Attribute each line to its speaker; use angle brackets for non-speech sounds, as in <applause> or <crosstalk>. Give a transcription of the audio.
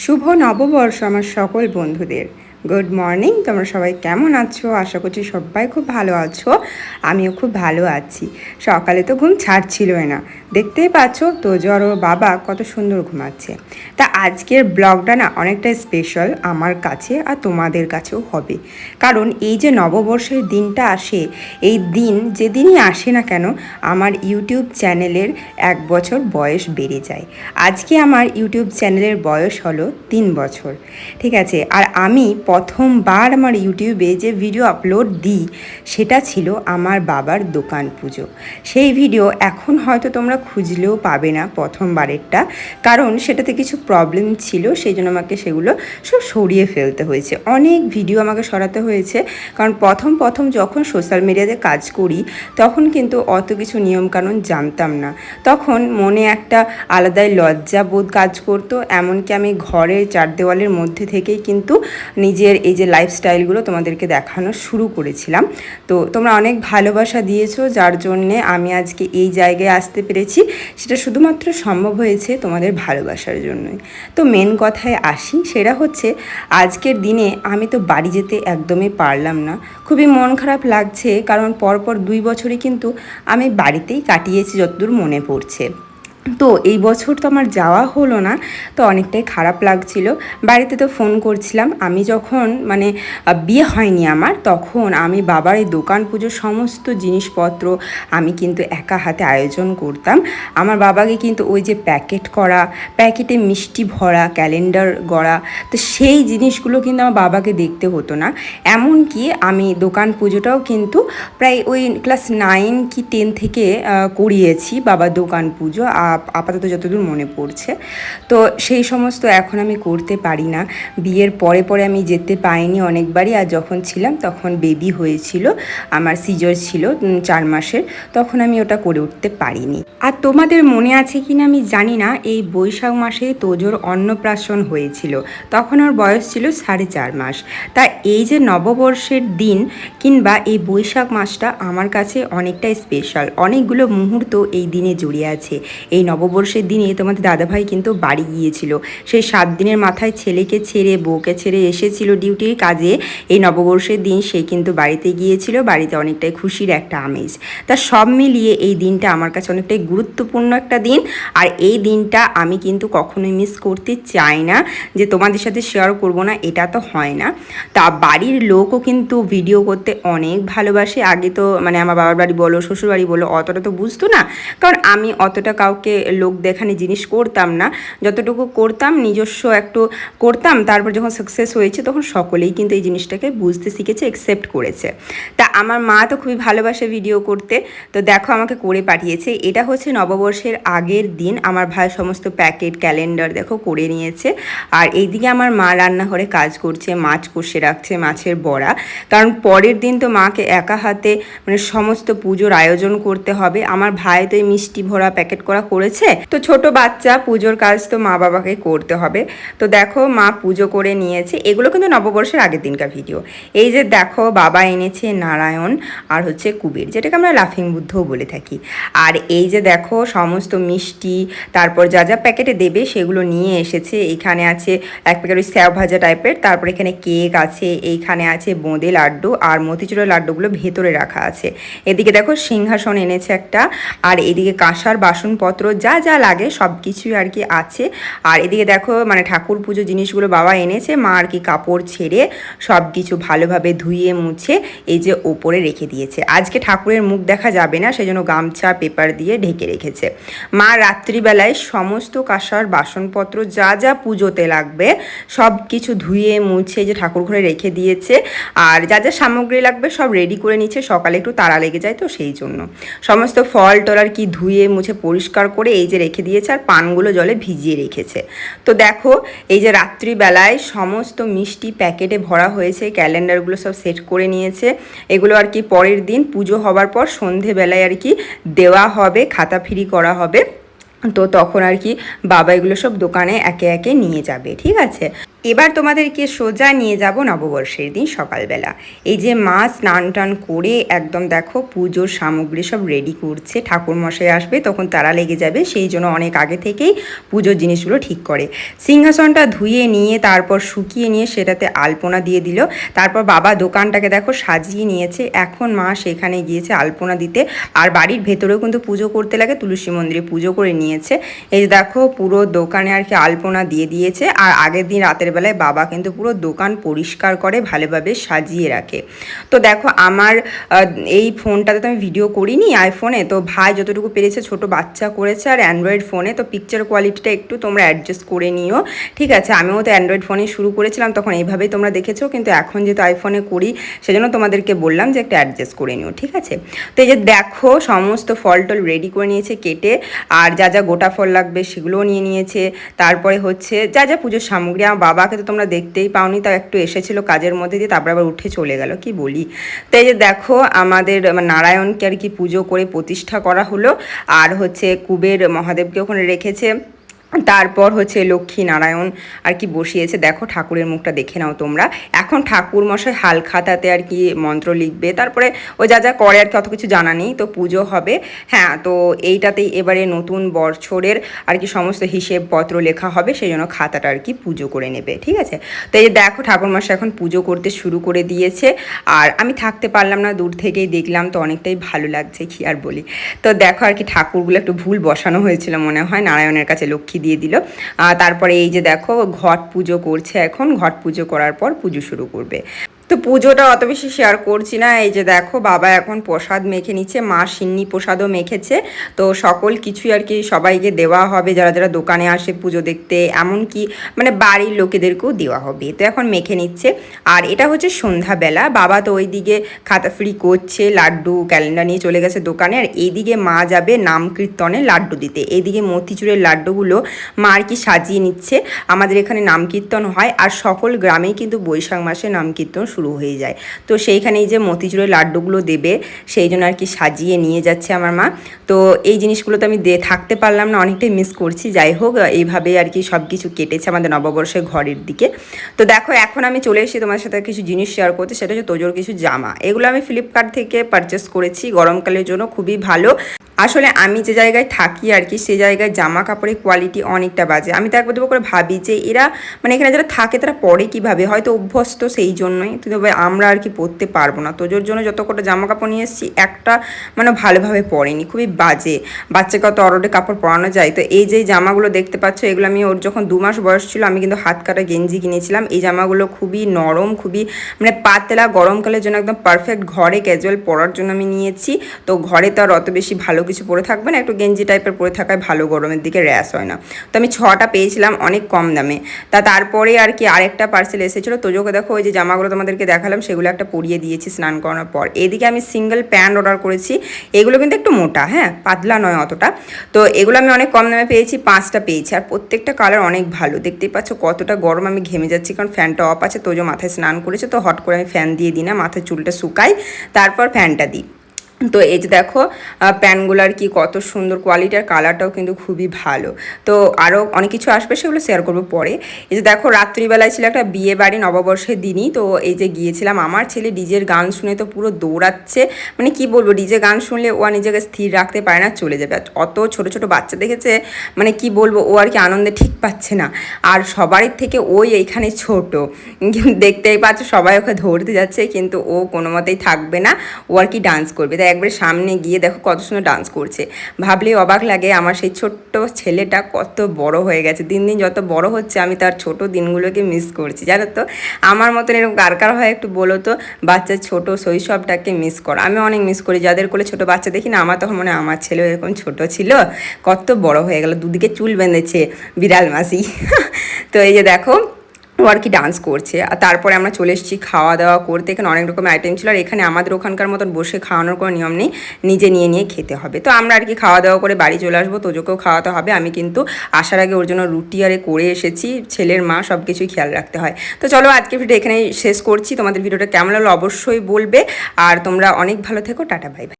Speaker 1: শুভ নববর্ষ আমার সকল বন্ধুদের। গুড মর্নিং তোমরা সবাই কেমন আছো? আশা করছি সবাই খুব ভালো আছো। আমিও খুব ভালো আছি। সকালে তো ঘুম ছাড়ছিলই না। দেখতেই পাচ্ছ তো জ্বর বাবা কত সুন্দর ঘুমাচ্ছে। তা আজকের ব্লগটা না অনেকটা স্পেশাল আমার কাছে আর তোমাদের কাছেও হবে। কারণ এই যে নববর্ষের দিনটা আসে, এই দিন যেদিনই আসে না কেন, আমার ইউটিউব চ্যানেলের এক বছর বয়স বেড়ে যায়। আজকে আমার ইউটিউব চ্যানেলের বয়স হলো তিন বছর। ঠিক আছে? আর আমি প্রথমবার আমার ইউটিউবে যে ভিডিও আপলোড দিই, সেটা ছিল আমার বাবার দোকান পুজো। সেই ভিডিও এখন হয়তো তোমরা খুঁজলেও পাবে না প্রথমবারেরটা, কারণ সেটাতে কিছু প্রবলেম ছিল, সেই জন্য আমাকে সেগুলো সব সরিয়ে ফেলতে হয়েছে। অনেক ভিডিও আমাকে সরাতে হয়েছে, কারণ প্রথম প্রথম যখন সোশ্যাল মিডিয়াতে কাজ করি, তখন কিন্তু অত কিছু নিয়মকানুন জানতাম না। তখন মনে একটা আলাদাই লজ্জাবোধ কাজ করতো, এমনকি আমি ঘরের চার দেওয়ালের মধ্যে থেকেই কিন্তু নিজের এই যে লাইফস্টাইলগুলো তোমাদেরকে দেখানো শুরু করেছিলাম। তো তোমরা অনেক ভালোবাসা দিয়েছ, যার জন্যে আমি আজকে এই জায়গায় আসতে পেরেছি। সেটা শুধুমাত্র সম্ভব হয়েছে তোমাদের ভালোবাসার জন্যই। তো মেন কথায় আসি, সেটা হচ্ছে আজকের দিনে আমি তো বাড়ি যেতে একদমই পারলাম না। খুবই মন খারাপ লাগছে, কারণ পরপর দুই বছরই কিন্তু আমি বাড়িতেই কাটিয়েছি, যতদূর মনে পড়ছে। তো এই বছর তো আমার যাওয়া হলো না, তো অনেকটাই খারাপ লাগছিল। বাড়িতে তো ফোন করছিলাম, আমি যখন মানে বিয়ে হয়নি আমার, তখন আমি বাবার এই দোকান পুজোর সমস্ত জিনিসপত্র আমি কিন্তু একা হাতে আয়োজন করতাম। আমার বাবাকে কিন্তু ওই যে প্যাকেট করা, প্যাকেটে মিষ্টি ভরা, ক্যালেন্ডার গড়া, তো সেই জিনিসগুলো কিন্তু আমার বাবাকে দেখতে হতো না। এমনকি আমি দোকান পুজোটাও কিন্তু প্রায় ওই ক্লাস নাইন কি টেন থেকে করিয়েছি বাবার দোকান পুজো আপাতত যতদূর মনে পড়ছে। তো সেই সমস্ত এখন আমি করতে পারি না। বিয়ের পরে পরে আমি যেতে পাইনি অনেকবারই আর যখন ছিলাম তখন বেবি হয়েছিল, আমার সিজর ছিল চার মাসের। তখন আমি ওটা করে উঠতে পারিনি। আর তোমাদের মনে আছে কি না আমি জানি না, এই বৈশাখ মাসে তোজোর অন্নপ্রাশন হয়েছিল। তখন ওর বয়স ছিল সাড়ে চার মাস। তা এই যে নববর্ষের দিন কিংবা এই বৈশাখ মাসটা আমার কাছে অনেকটাই স্পেশাল অনেকগুলো মুহূর্ত এই দিনে জড়িয়ে আছে। এই নববর্ষের দিনে তোমাদের দাদাভাই কিন্তু বাড়ি গিয়েছিল। সেই সাত দিনের মাথায় ছেলেকে ছেড়ে, বউকে ছেড়ে এসেছিল ডিউটির কাজে। এই নববর্ষের দিন সে কিন্তু বাড়িতে গিয়েছিল। বাড়িতে অনেকটাই খুশির একটা আমেজ। তা সব মিলিয়ে এই দিনটা আমার কাছে অনেকটাই গুরুত্বপূর্ণ একটা দিন। আর এই দিনটা আমি কিন্তু কখনোই মিস করতে চাই না। যে তোমাদের সাথে শেয়ার করব না, এটা তো হয় না। তা বাড়ির লোকও কিন্তু ভিডিও করতে অনেক ভালোবাসে। আগে তো মানে আমার বাবার বাড়ি বলো শ্বশুর বাড়ি বলো, অতটা তো বুঝতো না। কারণ আমি অতটা কাউকে লোক দেখানি জিনিস করতাম না। যতটুকু করতাম, নিজস্ব একটু করতাম, তারপর যখন সাকসেস হয়েছে তখন সকলেই কিন্তু এই জিনিসটাকে বুঝতে শিখেছে একসেপ্ট করেছে। তা আমার মা তো খুবই ভালোবাসে ভিডিও করতে। তো দেখো আমাকে করে পাঠিয়েছে। এটা হচ্ছে নববর্ষের আগের দিন। আমার ভাই সমস্ত প্যাকেট ক্যালেন্ডার দেখো করে নিয়েছে। আর এইদিকে আমার মা রান্নাঘরে কাজ করছে, মাছ কষে রাখছে, মাছের বড়া। কারণ পরের দিন তো মাকে একা হাতে মানে সমস্ত পুজোর আয়োজন করতে হবে। আমার ভাই তো এই মিষ্টি ভরা প্যাকেট করা করেছে। তো ছোট বাচ্চা, পুজোর কাজ তো মা বাবাকে করতে হবে। তো দেখো মা পুজো করে নিয়েছে। এগুলো কিন্তু নববর্ষের আগের দিনকার ভিডিও। এই যে দেখো বাবা এনেছে নারায়ণ আর হচ্ছে কুবের, যেটাকে আমরা লাফিং বুদ্ধও বলে থাকি। আর এই যে দেখো সমস্ত মিষ্টি, তারপর যা যা প্যাকেটে দেবে সেগুলো নিয়ে এসেছে। এখানে আছে এক প্যাকেট ওই স্যাব ভাজা টাইপের, তারপর এখানে কেক আছে, এইখানে আছে বোঁদে লাড্ডু আর মতিচুরের লাড্ডুগুলো ভেতরে রাখা আছে। এদিকে দেখো সিংহাসন এনেছে একটা, আর এদিকে কাঁসার বাসনপত্র যা যা লাগে সব কিছুই আর কি আছে। আর এদিকে দেখো মানে ঠাকুর পুজো জিনিসগুলো বাবা এনেছে, মা আর কি কাপড় ছেড়ে সব কিছু ভালোভাবে ধুয়ে মুছে এই যে ওপরে রেখে দিয়েছে। আজকে ঠাকুরের মুখ দেখা যাবে না, সেজন্য গামছা, পেপার দিয়ে ঢেকে রেখেছে। মা রাত্রিবেলায় সমস্ত কাঁসার বাসনপত্র, যা যা পুজোতে লাগবে, সব কিছু ধুয়ে মুছে যে ঠাকুর ঘরে রেখে দিয়েছে। আর যা যা সামগ্রী লাগবে সব রেডি করে নিচ্ছে, সকালে একটু তাড়া লেগে যায় তো সেই জন্য। সমস্ত ফল টল আর কি ধুয়ে মুছে পরিষ্কার করে এই যে রেখে দিয়েছে আর পানগুলো জলে ভিজিয়ে রেখেছে। তো দেখো, এই যে রাত্রিবেলায় সমস্ত মিষ্টি প্যাকেটে ভরা হয়েছে, ক্যালেন্ডারগুলো সব সেট করে নিয়েছে। এগুলো আর কি পরের দিন পুজো হবার পর সন্ধেবেলায় আর কি দেওয়া হবে খাতা ফিরি করা হবে। তো তখন আর কি বাবা এগুলো সব দোকানে একে একে নিয়ে যাবে, ঠিক আছে? এবার তোমাদেরকে সোজা নিয়ে যাব নববর্ষের দিন সকালবেলা। এই যে মা স্নান টান করে একদম দেখো পুজোর সামগ্রী সব রেডি করছে ঠাকুর মশাই আসবে, তখন তারা লেগে যাবে, সেই জন্য অনেক আগে থেকেই পুজোর জিনিসগুলো ঠিক করে। সিংহাসনটা ধুয়ে নিয়ে, তারপর শুকিয়ে নিয়ে সেটাতে আলপনা দিয়ে দিল। তারপর বাবা দোকানটাকে দেখো সাজিয়ে নিয়েছে। এখন মা সেখানে গিয়েছে আলপনা দিতে। আর বাড়ির ভেতরেও কিন্তু পুজো করতে লাগে, তুলসী মন্দিরে পুজো করে নিয়েছে। এই দেখো পুরো দোকানে আর কি আলপনা দিয়ে দিয়েছে। আর আগের দিন রাতের বেলায় বাবা কিন্তু পুরো দোকান পরিষ্কার করে, ভালোভাবে সাজিয়ে রাখে। তো দেখো, আমার এই ফোনটাতে তো আমি ভিডিও করিনি আইফোনে তো ভাই যতটুকু পেরেছে, ছোট বাচ্চা করেছে আর অ্যান্ড্রয়েড ফোনে তো পিকচার কোয়ালিটিটা একটু তোমরা অ্যাডজাস্ট করে নিও। ঠিক আছে, আমিও তো অ্যান্ড্রয়েড ফোনে শুরু করেছিলাম, তখন এইভাবেই তোমরা দেখেছ। কিন্তু এখন যেহেতু আইফোনে করি, সেজন্য তোমাদেরকে বললাম যে একটা অ্যাডজাস্ট করে নিও, ঠিক আছে? তো এই যে দেখো, সমস্ত ফল টল রেডি করে নিয়েছে, কেটে। আর যা যা গোটা ফল লাগবে সেগুলোও নিয়ে নিয়েছে। তারপরে হচ্ছে যা যা পুজোর সামগ্রী, আমার বাবাকে তো তোমরা দেখতেই পাওনি, তাও একটু এসেছিল কাজের মধ্যে দিয়ে, তারপর আবার উঠে চলে গেল, কি বলি? তো এই যে দেখো, আমাদের নারায়ণকে আর কি পুজো করে প্রতিষ্ঠা করা হলো, আর হচ্ছে কুবের মহাদেবকে ওখানে রেখেছে। তারপর হচ্ছে লক্ষ্মী নারায়ণ আর কি বসিয়েছে। দেখো ঠাকুরের মুখটা দেখে নাও তোমরা। এখন ঠাকুর মশাই হাল খাতাতে আর কি মন্ত্র লিখবে। তারপরে ও যা যা করে আর কি অত কিছু জানা নেই, তো পুজো হবে। হ্যাঁ তো এইটাতেই এবারে নতুন বছরের আর কি সমস্ত হিসেবপত্র লেখা হবে, সেই জন্য খাতাটা আর কি পুজো করে নেবে, ঠিক আছে? তো এই দেখো ঠাকুর মশাই এখন পুজো করতে শুরু করে দিয়েছে। আর আমি থাকতে পারলাম না, দূর থেকেই দেখলাম, তো অনেকটাই ভালো লাগছে কি আর বলি। তো দেখো আর কি ঠাকুরগুলো একটু ভুল বসানো হয়েছিল মনে হয়, নারায়ণের কাছে লক্ষ্মী দিয়ে দিল। তারপরে এই যে দেখো ঘট পুজো করছে এখন। ঘট পুজো করার পর পুজো শুরু করবে। তো পুজোটা অত বেশি শেয়ার করছি না। এই যে দেখো, বাবা এখন প্রসাদ মেখে নিচ্ছে, মা সিন্নি প্রসাদও মেখেছে। তো সকল কিছুই আর কি সবাইকে দেওয়া হবে, যারা যারা দোকানে আসে পুজো দেখতে। এমনকি মানে বাড়ির লোকেদেরকেও দেওয়া হবে। তো এখন মেখে নিচ্ছে। আর এটা হচ্ছে সন্ধ্যাবেলা। বাবা তো ওইদিকে খাতা ফ্রি করছে, লাড্ডু, ক্যালেন্ডার নিয়ে চলে গেছে দোকানে। আর এইদিকে মা যাবে নাম কীর্তনে লাড্ডু দিতে। এইদিকে মতিচুরের লাড্ডুগুলো মা আর কি সাজিয়ে নিচ্ছে। আমাদের এখানে নাম কীর্তন হয়। আর সকল গ্রামেই কিন্তু বৈশাখ মাসে নাম কীর্তন শুরু হয়ে যায়। তো সেইখানেই যে মতিচুরের লাড্ডুগুলো দেবে, সেই জন্য আর কি সাজিয়ে নিয়ে যাচ্ছে আমার মা। তো এই জিনিসগুলো তো আমি থাকতে পারলাম না, অনেকটাই মিস করছি। যাই হোক এইভাবে আর কি সব কিছু কেটেছে আমাদের নববর্ষের ঘরের দিকে। তো দেখো, এখন আমি চলে এসেছি তোমার সাথে কিছু জিনিস শেয়ার করতে, সেটা হচ্ছে তোজোর কিছু জামা। এগুলো আমি ফ্লিপকার্ট থেকে পারচেস করেছি, গরমকালের জন্য খুবই ভালো। আসলে আমি যে জায়গায় থাকি আর কি, সে জায়গায় জামা কাপড়ের কোয়ালিটি অনেকটা বাজে। আমি তো একবার দুবার করে ভাবি যে এরা মানে এখানে যারা থাকে তারা পরে কীভাবে? হয়তো অভ্যস্ত সেই জন্যই। তবে আমরা আর কি পরতে পারব না। তোজোর জন্য যত কটা জামা কাপড় নিয়ে এসেছি, একটা মানে ভালোভাবে পরেনি। খুবই বাজে। বাচ্চাকে অত অরডে কাপড় পরানো যায়। তো এই যে জামাগুলো দেখতে পাচ্ছ, এগুলো আমি ওর যখন দু মাস বয়স ছিল, আমি কিন্তু হাত কাটা গেঞ্জি কিনেছিলাম। এই জামাগুলো খুবই নরম, খুবই মানে পাতলা, গরমকালের জন্য একদম পারফেক্ট ঘরে ক্যাজুয়াল পরার জন্য আমি নিয়েছি। তো ঘরে তো আর অত বেশি ভালো কিছু পরে থাকবে না, একটু গেঞ্জি টাইপের পরে থাকায় ভালো, গরমের দিকে র্যাশ হয় না। তো আমি ছটা পেয়েছিলাম অনেক কম দামে। তা তারপরে আর কি আরেকটা পার্সেল এসেছিল। তোজোকে দেখো, ওই যে জামাগুলো তোমাদেরকে দেখালাম, সেগুলো একটা পরিয়ে দিয়েছি স্নান করানোর পর। এদিকে আমি সিঙ্গেল প্যান্ট অর্ডার করেছি। এগুলো কিন্তু একটু মোটা হ্যাঁ? পাতলা নয় অতটা। তো এগুলো আমি অনেক কম দামে পেয়েছি, পাঁচটা পেয়েছি। আর প্রত্যেকটা কালার অনেক ভালো। দেখতেই পাচ্ছ কতটা গরম, আমি ঘেমে যাচ্ছি, কারণ ফ্যানটা অফ আছে, তোজো মাথায় স্নান করেছে। তো হট করে আমি ফ্যান দিয়ে দিই না, মাথায় চুলটা শুকাই, তারপর ফ্যানটা দিই। তো এই যে দেখো আর কি কত সুন্দর কোয়ালিটি আর কালারটাও কিন্তু খুবই ভালো। তো আরও অনেক কিছু আসবে সেগুলো শেয়ার করব পরে। এই যে দেখো, রাত্রিবেলায় ছিল একটা বিয়ে বাড়ি নববর্ষের দিনই, তো এই যে গিয়েছিলাম, আমার ছেলে ডিজের গান শুনে তো পুরো দৌড়াচ্ছে। মানে কি বলব, ডিজে গান শুনলে ও নিজেকে স্থির রাখতে পারে না, চলে যাবে। অত ছোট ছোট বাচ্চা দেখেছে মানে কি বলব, ও আর কি আনন্দে ঠিক পাচ্ছে না। আর সবারই থেকে ওই এইখানে ছোট। দেখতেই পাচ্ছ, সবাই ওকে ধরতে যাচ্ছে, কিন্তু ও কোনো মতেই থাকবে না। ও আর কি ডান্স করবে। তাই একবারে সামনে গিয়ে দেখো কত সুন্দর ডান্স করছে। ভাবলেই অবাক লাগে, আমার সেই ছোট্ট ছেলেটা কত বড় হয়ে গেছে। দিন দিন যত বড় হচ্ছে, আমি তার ছোট দিনগুলোকে মিস করছি। জানো তো? আমার মতন এরকম কার কার হয় একটু বলো তো? বাচ্চার ছোট শৈশবটাকে মিস করো। আমি অনেক মিস করি। যাদের কোলে ছোট বাচ্চা দেখি না, আমার তখন মনে আমার ছেলে এরকম ছোট ছিল। কত বড় হয়ে গেল। দুদিকে চুল বেঁধেছে বিড়াল মাসি। <laughs> তো এই যে দেখো ও আর কি ডান্স করছে। আর তারপরে আমরা চলে এসেছি খাওয়া দাওয়া করতে। এখানে অনেক রকমের আইটেম ছিল। আর এখানে আমাদের ওখানকার মতন বসে খাওয়ানোর কোনো নিয়ম নেই। নিজে নিয়ে নিয়ে খেতে হবে। তো আমরা আর কি খাওয়া দাওয়া করে বাড়ি চলে আসব। তোজোকেও খাওয়াতে হবে। আমি কিন্তু আসার আগে ওর জন্য রুটি আরে করে এসেছি। ছেলের মা সব কিছুই খেয়াল রাখতে হয়। তো চলো আজকে ভিডিও এখানেই শেষ করছি। তোমাদের ভিডিওটা কেমন লাগল অবশ্যই বলবে। আর তোমরা অনেক ভালো থেকো। Tata bye bye